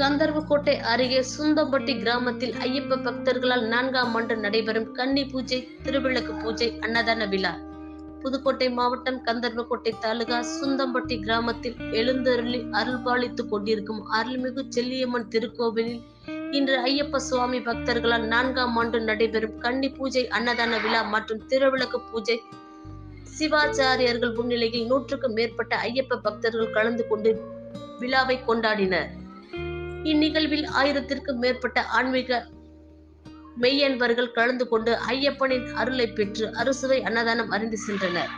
கந்தர்வக்கோட்டை அருகே சுந்தம்பட்டி கிராமத்தில் ஐயப்ப பக்தர்களால் நான்காம் ஆண்டு நடைபெறும் கன்னி பூஜை திருவிளக்கு பூஜை அன்னதான விழா. புதுக்கோட்டை மாவட்டம் கந்தர்வக்கோட்டை தாலுகா சுந்தம்பட்டி கிராமத்தில் எழுந்தருளி அருள்பாலித்துக் கொண்டிருக்கும் அருள்மிகு செல்லியம்மன் திருக்கோவிலில் இன்று ஐயப்ப சுவாமி பக்தர்களால் நான்காம் ஆண்டு நடைபெறும் கன்னி பூஜை அன்னதான விழா மற்றும் திருவிளக்கு பூஜை சிவாச்சாரியர்கள் முன்னிலையில் நூற்றுக்கும் மேற்பட்ட ஐயப்ப பக்தர்கள் கலந்து கொண்டு விழாவை கொண்டாடினர். இந்நிகழ்வில் ஆயிரத்திற்கும் மேற்பட்ட ஆன்மீக மெய்யன்பர்கள் கலந்து கொண்டு ஐயப்பனின் அருளை பெற்று அறுசுவை அன்னதானம் அறிந்து சென்றனர்.